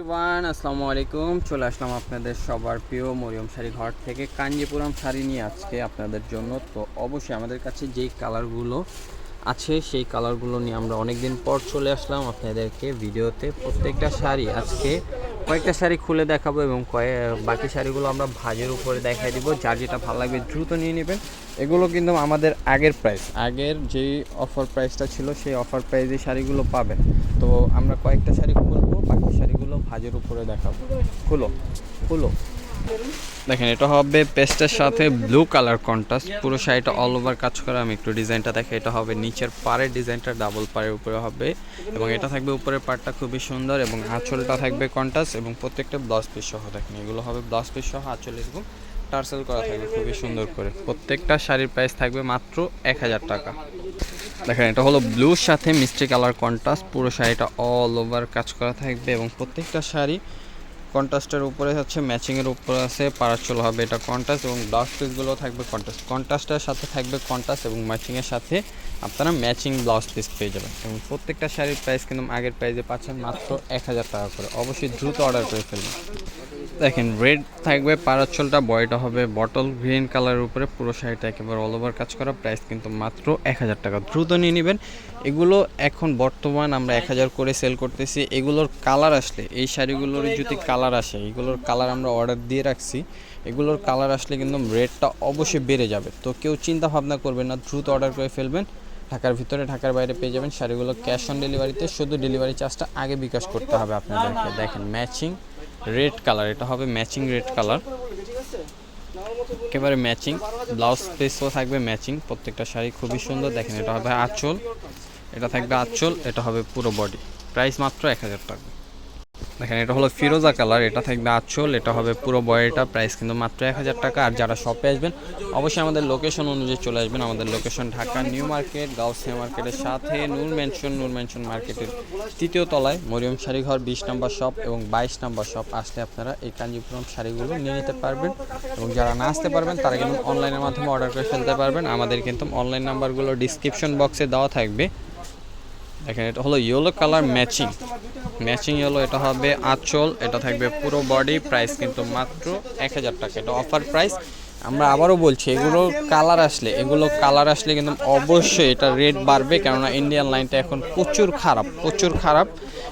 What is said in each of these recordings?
Everyone আসসালামু আলাইকুম। চলে আসলাম আপনাদের সবার প্রিয় মরিয়ম শাড়ি ঘর থেকে। কাঞ্জিপুরম শাড়ি নিয়ে আজকে আপনাদের জন্য। তো অবশ্যই আমাদের কাছে যেই কালারগুলো আছে, সেই কালারগুলো নিয়ে আমরা অনেক দিন পর চলে আসলাম আপনাদেরকে ভিডিওতে। প্রত্যেকটা শাড়ি আজকে কয়েকটা শাড়ি খুলে দেখাবো এবং কয়ে বাকি শাড়িগুলো আমরা ভাজের উপরে দেখাই দিব, যার যেটা ভালো লাগবে দ্রুত নিয়ে নেবেন। এগুলো কিন্তু আমাদের আগের প্রাইস আগের যেই অফার প্রাইসটা ছিল, সেই অফার প্রাইসে শাড়িগুলো পাবেন। তো আমরা কয়েকটা শাড়ি খুলবো, বাকি শাড়িগুলো ভাজের উপরে দেখাবো। খুলো খুলো। দেখেন, এটা হবে পেস্টের সাথে ব্লু কালার কন্ট্রাস্ট পুরো শাড়িটা অল ওভার কাজ করা, আমি একটু ডিজাইনটা দেখে এটা হবে নিচের পাড়ের ডিজাইনটা ডাবল পাড়ের উপরে হবে। এবং এটা থাকবে উপরের পাড়টা খুবই সুন্দর এবং আঁচলটা থাকবে কন্ট্রাস্ট এবং প্রত্যেকটা ব্লাউজ পিস সহ দেখেন, এগুলো হবে ব্লাউজ পিস সহ আঁচল এরকম টার্সেল করা থাকবে খুবই সুন্দর করে। প্রত্যেকটা শাড়ির প্রাইস থাকবে মাত্র এক হাজার টাকা। দেখেন, এটা হলো ব্লুর সাথে মিষ্টি কালার কন্ট্রাস্ট পুরো শাড়িটা অল ওভার কাজ করা থাকবে এবং প্রত্যেকটা শাড়ি কন্ট্রাস্টের উপরে হচ্ছে ম্যাচিংয়ের উপরে আছে পারাচল হবে এটা কন্ট্রাস্ট এবং ব্লাউজ পিসগুলো থাকবে কন্ট্রাস্ট কন্ট্রাস্টের সাথে থাকবে কন্ট্রাস্ট এবং ম্যাচিংয়ের সাথে আপনারা ম্যাচিং ব্লাউজ পিস পেয়ে যাবেন। এবং প্রত্যেকটা শাড়ির প্রাইস কিন্তু আগের প্রাইসে পাচ্ছেন মাত্র এক হাজার টাকা করে। অবশ্যই দ্রুত অর্ডার করে ফেলবেন। দেখেন রেড থাকবে পারাচলটা বয়টা হবে বটল গ্রিন কালারের উপরে পুরো শাড়িটা একেবারে অল ওভার কাজ করা। প্রাইস কিন্তু মাত্র এক হাজার টাকা। দ্রুত নিয়ে নেবেন। এগুলো এখন বর্তমান আমরা এক হাজার করে সেল করতেছি। এগুলোর কালার আসলে, এই শাড়িগুলোর যদি কালার আসে, এগুলোর কালার আমরা অর্ডার দিয়ে রাখছি, এগুলোর কালার আসলে কিন্তু রেটটা অবশ্যই বেড়ে যাবে। তো কেউ চিন্তা ভাবনা করবেন না, দ্রুত অর্ডার করে ফেলবেন। ঢাকার ভিতরে, ঢাকার বাইরে পেয়ে যাবেন। শাড়িগুলো ক্যাশ অন ডেলিভারিতে শুধু ডেলিভারি চার্জটা আগে বিকাশ করতে হবে আপনাদেরকে। দেখেন ম্যাচিং রেড কালার এটা হবে ম্যাচিং রেড কালার একেবারে ম্যাচিং ব্লাউজ পিসও থাকবে ম্যাচিং প্রত্যেকটা শাড়ি খুবই সুন্দর। দেখেন এটা হবে আঁচল, এটা থাকবে আঁচল, এটা হবে পুরো বডি প্রাইস মাত্র এক হাজার টাকা। দেখেন, এটা হলো ফিরোজা কালার, এটা থাকবে আঁচল, এটা হবে পুরো বডিটা প্রাইস কিন্তু মাত্র এক হাজার টাকা। আর যারা শপে আসবেন, অবশ্যই আমাদের লোকেশন অনুযায়ী চলে আসবেন। আমাদের location Dhaka New Market, Gausia মার্কেটের সাথে নূর ম্যানশন নূর ম্যানশন মার্কেটের তৃতীয় তলায় মরিয়ম শাড়িঘর, বিশ নম্বর শপ এবং বাইশ নম্বর শপ আসলে আপনারা এই কাঞ্জিপুরম শাড়িগুলো নিয়ে নিতে পারবেন। এবং যারা না আসতে পারবেন, তারা কিন্তু অনলাইনের মাধ্যমে অর্ডার করে ফেলতে পারবেন। আমাদের কিন্তু অনলাইন নাম্বারগুলো ডিসক্রিপশন বক্সে দেওয়া থাকবে। দেখেন এটা হলো yellow colour matching matching yellow এটা হবে আঁচল, এটা থাকবে পুরো বডি প্রাইস কিন্তু মাত্র এক হাজার টাকা। এটা অফার প্রাইস আমরা আবারও বলছি, এগুলো কালার আসলে, এগুলো কালার আসলে কিন্তু অবশ্যই এটা রেট বাড়বে, কেননা ইন্ডিয়ান লাইনটা এখন প্রচুর খারাপ প্রচুর খারাপ।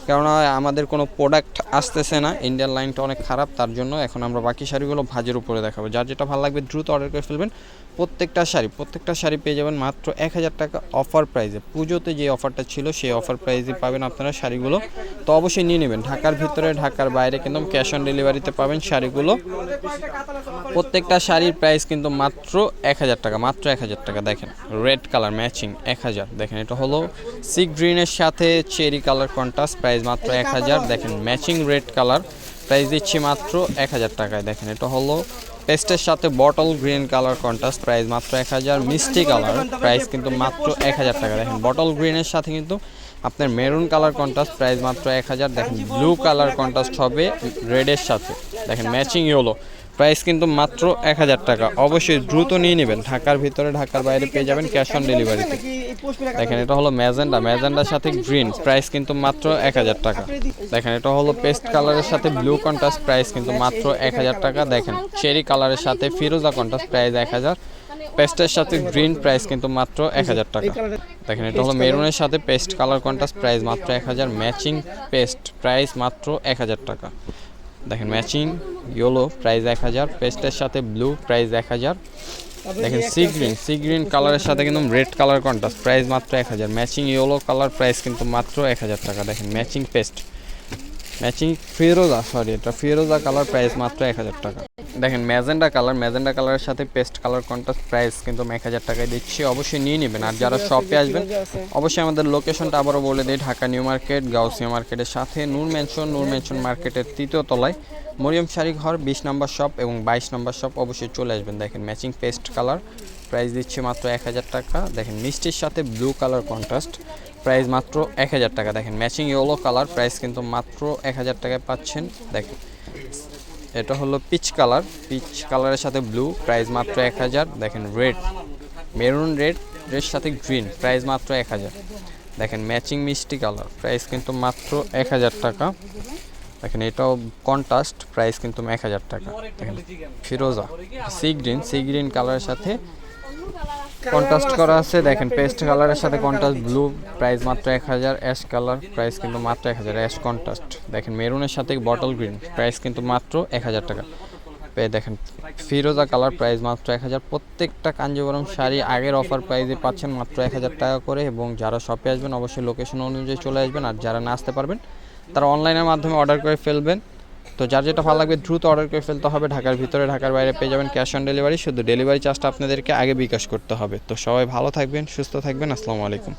কেননা আমাদের কোনো প্রোডাক্ট আসতেছে না ইন্ডিয়ান লাইনটা অনেক খারাপ, তার জন্য এখন আমরা বাকি শাড়িগুলো ভাজের উপরে দেখাবো। যার যেটা ভালো লাগবে দ্রুত অর্ডার করে ফেলবেন প্রত্যেকটা শাড়ি প্রত্যেকটা শাড়ি পেয়ে যাবেন মাত্র এক হাজার টাকা অফার প্রাইসে পুজোতে যে অফারটা ছিল, সেই অফার প্রাইসে পাবেন আপনারা শাড়িগুলো। তো অবশ্যই নিয়ে নেবেন। ঢাকার ভিতরে, ঢাকার বাইরে কিন্তু ক্যাশ অন ডেলিভারিতে পাবেন শাড়িগুলো। প্রত্যেকটা শাড়ির প্রাইস কিন্তু মাত্র এক হাজার টাকা মাত্র এক হাজার টাকা। দেখেন রেড কালার ম্যাচিং এক হাজার। দেখেন এটা হলো সি গ্রিনের সাথে চেরি কালার কন্ট্রাস্ট প্রাইস মাত্র এক হাজার। দেখেন ম্যাচিং রেড কালার প্রাইস দিচ্ছি মাত্র এক হাজার টাকায়। দেখেন এটা হলো পেস্টের সাথে bottle green colour contrast price মাত্র এক হাজার। মিষ্টি কালার প্রাইস কিন্তু মাত্র এক হাজার টাকা। দেখেন বটল গ্রিনের সাথে কিন্তু আপনার মেরুন কালার কন্ট্রাস্ট প্রাইস মাত্র এক হাজার। দেখেন ব্লু কালার কন্ট্রাস্ট হবে রেডের সাথে। দেখেন ম্যাচিং ইয়েলো। প্রাইস কিন্তু মাত্র এক হাজার টাকা। অবশ্যই দ্রুত নিয়ে নেবেন। ঢাকার ভিতরে, ঢাকার বাইরে পেয়ে যাবেন ক্যাশ অন ডেলিভারিতে দেখেন এটা হলো ম্যাজেন্ডা। ম্যাজেন্ডার সাথে গ্রিন। প্রাইস কিন্তু মাত্র এক হাজার টাকা। দেখেন এটা হলো পেস্ট কালারের সাথে ব্লু কন্ট্রাস্ট। প্রাইস কিন্তু মাত্র এক হাজার টাকা। দেখেন চেরি কালারের সাথে ফিরোজা কন্ট্রাস্ট। প্রাইস এক হাজার। পেস্টের সাথে গ্রিন প্রাইস কিন্তু মাত্র এক হাজার টাকা। দেখেন এটা হলো মেরুনের সাথে পেস্ট কালার কন্ট্রাস্ট প্রাইস মাত্র এক হাজার। ম্যাচিং পেস্ট প্রাইস মাত্র এক হাজার টাকা। দেখেন ম্যাচিং ইয়েলো প্রাইস এক হাজার পেস্টের সাথে ব্লু প্রাইস এক হাজার। দেখেন সি গ্রিন সি গ্রিন কালারের সাথে কিন্তু রেড কালার কন্ট্রাস্ট প্রাইস মাত্র এক হাজার। ম্যাচিং ইয়েলো কালার প্রাইস কিন্তু মাত্র এক হাজার টাকা। দেখেন ম্যাচিং পেস্ট। ম্যাচিং ফিরোজা সরি এটা ফিরোজা কালার প্রাইস মাত্র এক হাজার টাকা। দেখেন ম্যাজেন্ডা কালার ম্যাজেন্ডা কালারের সাথে পেস্ট কালার কন্ট্রাস্ট প্রাইস কিন্তু এক হাজার টাকায় দিচ্ছি। অবশ্যই নিয়ে নেবেন। আর যারা শপে আসবেন অবশ্যই আমাদের লোকেশনটা আবারও বলে দিই ঢাকা নিউ মার্কেট গাউসিয়া মার্কেটের সাথে নূর ম্যানশন নূর ম্যানশন মার্কেটের তৃতীয় তলায় মরিয়ম শাড়ি ঘর বিশ নম্বর শপ এবং বাইশ নম্বর শপ অবশ্যই চলে আসবেন। দেখেন ম্যাচিং পেস্ট কালার প্রাইস দিচ্ছি মাত্র এক হাজার টাকা। দেখেন মিষ্টির সাথে ব্লু কালার কন্ট্রাস্ট প্রাইস মাত্র এক হাজার টাকা। দেখেন ম্যাচিং ইয়েলো কালার প্রাইস কিন্তু মাত্র এক হাজার টাকায় পাচ্ছেন। দেখেন এটা হলো পিচ কালার পিচ কালারের সাথে ব্লু প্রাইস মাত্র এক হাজার। দেখেন রেড মেরুন রেড এর সাথে গ্রিন প্রাইস মাত্র এক হাজার। দেখেন ম্যাচিং মিষ্টি কালার প্রাইস কিন্তু মাত্র এক হাজার টাকা। দেখেন এটাও কন্ট্রাস্ট প্রাইস কিন্তু এক হাজার টাকা। দেখেন ফিরোজা সি গ্রিন সি গ্রিন কালারের সাথে কন্ট্রাস্ট করা আছে, দেখেন পেস্ট কালারের সাথে কন্ট্রাস্ট ব্লু প্রাইস মাত্র এক হাজার অ্যাশ কালার প্রাইস কিন্তু মাত্র এক হাজার অ্যাশ কন্ট্রাস্ট দেখেন মেরুনের সাথে বটল গ্রিন প্রাইস কিন্তু মাত্র এক হাজার টাকা। পেয়ে দেখেন, ফিরোজা কালার প্রাইস মাত্র এক হাজার। প্রত্যেকটা কাঞ্জিবরম শাড়ি আগের অফার প্রাইসে পাচ্ছেন মাত্র এক হাজার টাকা করে এবং যারা শপে আসবেন, অবশ্যই লোকেশন অনুযায়ী চলে আসবেন। আর যারা না আসতে পারবেন, তারা অনলাইনের মাধ্যমে অর্ডার করে ফেলবেন। তো যার যেটা ভালো লাগবে দ্রুত অর্ডার করে ফেলতে হবে। ঢাকার ভিতরে, ঢাকার বাইরে পেয়ে যাবেন ক্যাশ অন ডেলিভারি শুধু ডেলিভারি চার্জটা আপনাদেরকে আগে বিকাশ করতে হবে। তো সবাই ভালো থাকবেন, সুস্থ থাকবেন। আসসালামু আলাইকুম।